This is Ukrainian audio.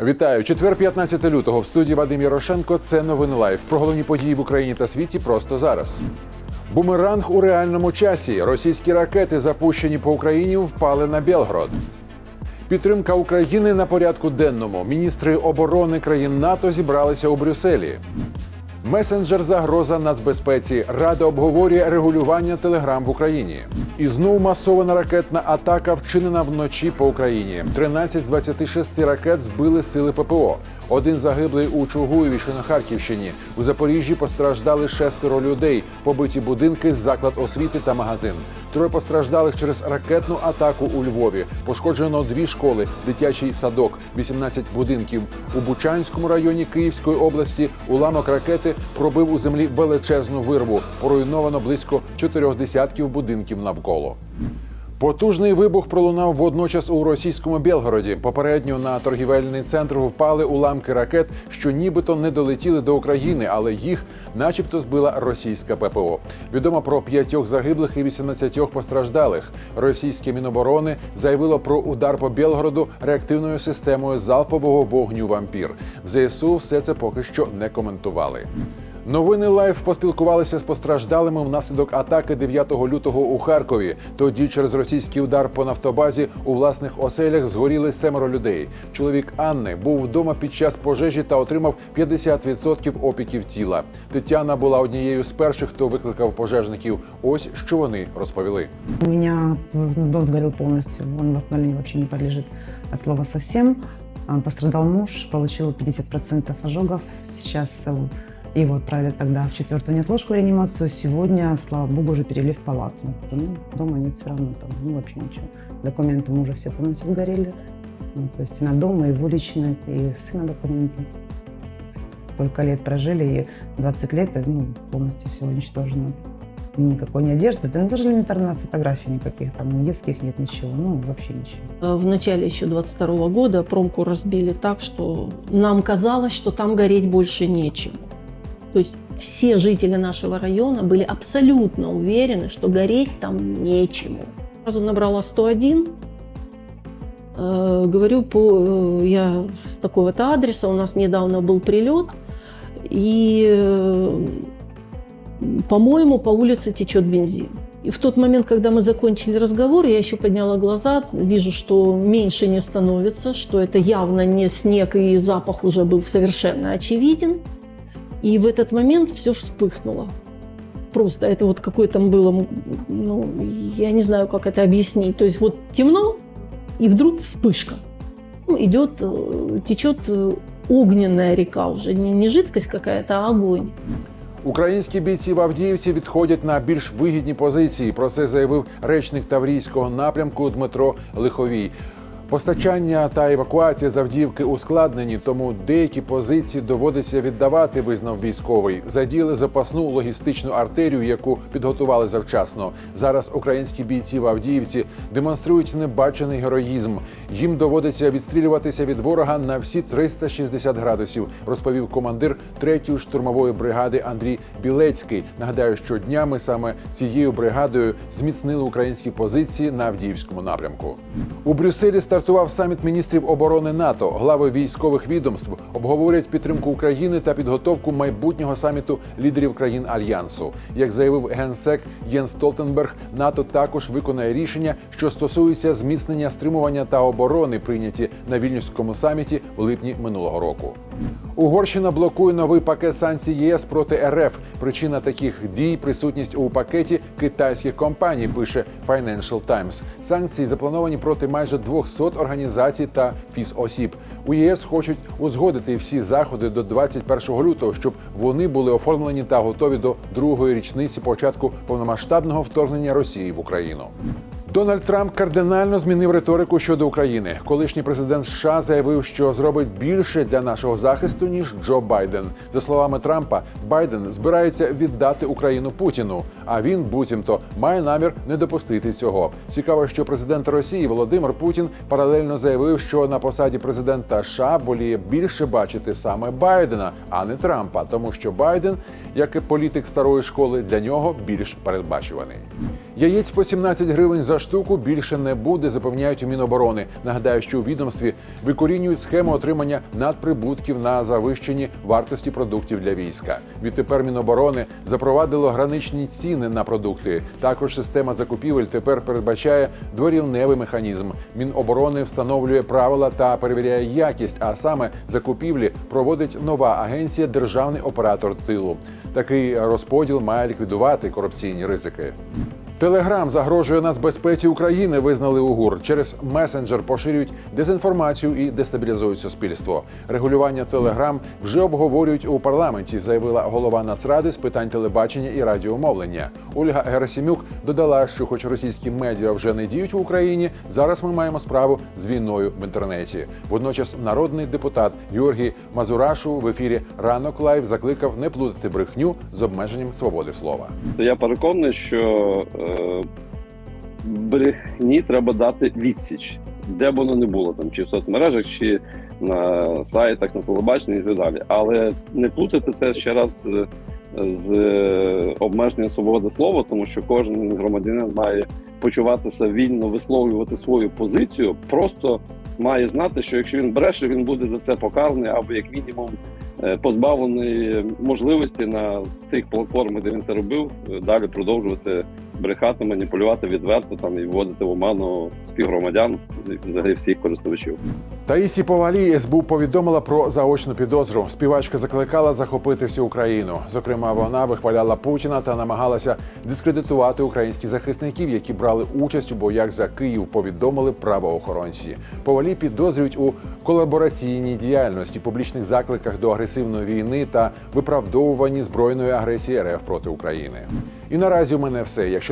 Вітаю! Четвер, 15 лютого. В студії Вадим Ярошенко. Це новини лайф. Про головні події в Україні та світі просто зараз. Бумеранг у реальному часі. Російські ракети, запущені по Україні, впали на Белгород. Підтримка України на порядку денному. Міністри оборони країн НАТО зібралися у Брюсселі. Месенджер загроза нацбезпеці. Рада обговорює регулювання телеграм в Україні. І знову масована ракетна атака вчинена вночі по Україні. 13 з 26 ракет збили сили ППО. Один загиблий у Чугуєві, що на Харківщині. У Запоріжжі постраждали шестеро людей, побиті будинки, заклад освіти та магазин. Троє постраждалих через ракетну атаку у Львові. Пошкоджено дві школи, дитячий садок, 18 будинків. У Бучанському районі Київської області уламок ракети пробив у землі величезну вирву. Поруйновано близько чотирьох десятків будинків навколо. Потужний вибух пролунав водночас у російському Білгороді. Попередньо на торгівельний центр впали уламки ракет, що нібито не долетіли до України, але їх, начебто, збила російська ППО. Відомо про п'ятьох загиблих і 18 постраждалих. Російське міноборони заявило про удар по Білгороду реактивною системою залпового вогню вампір. В ЗСУ все це поки що не коментували. Новини Лайф поспілкувалися з постраждалими внаслідок атаки 9 лютого у Харкові. Тоді через російський удар по нафтобазі у власних оселях згоріли семеро людей. Чоловік Анни був вдома під час пожежі та отримав 50% опіків тіла. Тетяна була однією з перших, хто викликав пожежників. Ось що вони розповіли. У меня дом сгорел полностью, он восстановлению вообще не подлежит от слова совсем. А, Пострадал муж, получил 50% ожогов. Сейчас э, его отправили тогда в четвертую неотложку реанимацию. Сегодня, слава богу, уже перевели в палату. Ну, дома нет все равно, там, ну, вообще ничего. Документы мужа все полностью сгорели. Ну, то есть и на дом, и его личные, и сына документы. Сколько лет прожили, и 20 лет, ну, полностью все уничтожено. Никакой ни одежды, да даже элементарно фотографий никаких, там ни детских нет ничего, ну вообще ничего. В начале еще 22 года промку разбили так, что нам казалось, что там гореть больше нечем. То есть все жители нашего района были абсолютно уверены, что гореть там нечему. Сразу набрала 101. Э, говорю, по, э, я с такого-то адреса, у нас недавно был прилет, и, э, по-моему, по улице течет бензин. И в тот момент, когда мы закончили разговор, я еще подняла глаза, вижу, что меньше не становится, что это явно не снег, и запах уже был совершенно очевиден. И в этот момент все вспыхнуло. Просто это вот какое там было, ну, я не знаю, как это объяснить. То есть вот темно, и вдруг вспышка. Ну, идет, э, течет э, огненная река уже, не, не жидкость какая-то, а огонь. Українські бійці в Авдіївці відходять на більш вигідні позиції. Про це заявив речник Таврійського напрямку Дмитро Лиховій. Постачання та евакуація з Авдіївки ускладнені, тому деякі позиції доводиться віддавати, визнав військовий. Задіяли запасну логістичну артерію, яку підготували завчасно. Зараз українські бійці в Авдіївці демонструють небачений героїзм. Їм доводиться відстрілюватися від ворога на всі 360 градусів, розповів командир 3-ї штурмової бригади Андрій Білецький. Нагадаю, що днями саме цією бригадою зміцнили українські позиції на Авдіївському напрямку. У Брюсселі стартував саміт міністрів оборони НАТО. Глави військових відомств обговорять підтримку України та підготовку майбутнього саміту лідерів країн альянсу. Як заявив генсек Єн Столтенберг, НАТО також виконає рішення, що стосуються зміцнення стримування та оборони, прийняті на вільнюському саміті в липні минулого року. Угорщина блокує новий пакет санкцій ЄС проти РФ. Причина таких дій присутність у пакеті китайських компаній. Пише Financial Times. Санкції заплановані проти майже 200 організацій та фізосіб. У ЄС хочуть узгодити всі заходи до 21 лютого, щоб вони були оформлені та готові до другої річниці початку повномасштабного вторгнення Росії в Україну. Дональд Трамп кардинально змінив риторику щодо України. Колишній президент США заявив, що зробить більше для нашого захисту ніж Джо Байден. За словами Трампа, Байден збирається віддати Україну Путіну. А він буцімто має намір не допустити цього. Цікаво, що президент Росії Володимир Путін паралельно заявив, що на посаді президента США воліє більше бачити саме Байдена, а не Трампа, тому що Байден, як і політик старої школи, для нього більш передбачуваний. Яєць по 17 гривень за штуку більше не буде, запевняють у Міноборони. Нагадаю, що у відомстві викорінюють схему отримання надприбутків на завищенні вартості продуктів для війська. Відтепер Міноборони запровадило граничні ціни на продукти. Також система закупівель тепер передбачає дворівневий механізм. Міноборони встановлює правила та перевіряє якість, а саме закупівлі проводить нова агенція Державний оператор тилу. Такий розподіл має ліквідувати корупційні ризики. Телеграм загрожує нацбезпеці України, визнали УГУР. Через месенджер поширюють дезінформацію і дестабілізують суспільство. Регулювання Телеграм вже обговорюють у парламенті, заявила голова Нацради з питань телебачення і радіомовлення. Ольга Герасимюк додала, що, хоч російські медіа вже не діють в Україні, зараз ми маємо справу з війною в інтернеті. Водночас народний депутат Георгій Мазурашу в ефірі Ранок Лайв закликав не плутати брехню з обмеженням свободи слова. я переконаний, що е, брехні треба дати відсіч, де б воно не було, там чи в соцмережах, чи на сайтах, на телебаченні і так далі. Але не плутати це ще раз е, з е, обмеженням свободи слова, тому що кожен громадянин має почуватися вільно висловлювати свою позицію, просто має знати, що якщо він бреше, він буде за це покараний або як мінімум е, позбавлений можливості на тих платформах, де він це робив, е, далі продовжувати брехати, маніпулювати відверто там і вводити в оману співгромадян взагалі всіх користувачів. Таїсі Повалій СБУ повідомила про заочну підозру. Співачка закликала захопити всю Україну. Зокрема, вона вихваляла Путіна та намагалася дискредитувати українських захисників, які брали участь у боях за Київ. Повідомили правоохоронці. Повалій підозрюють у колабораційній діяльності, публічних закликах до агресивної війни та виправдовуванні збройної агресії РФ проти України. І наразі у мене все. Якщо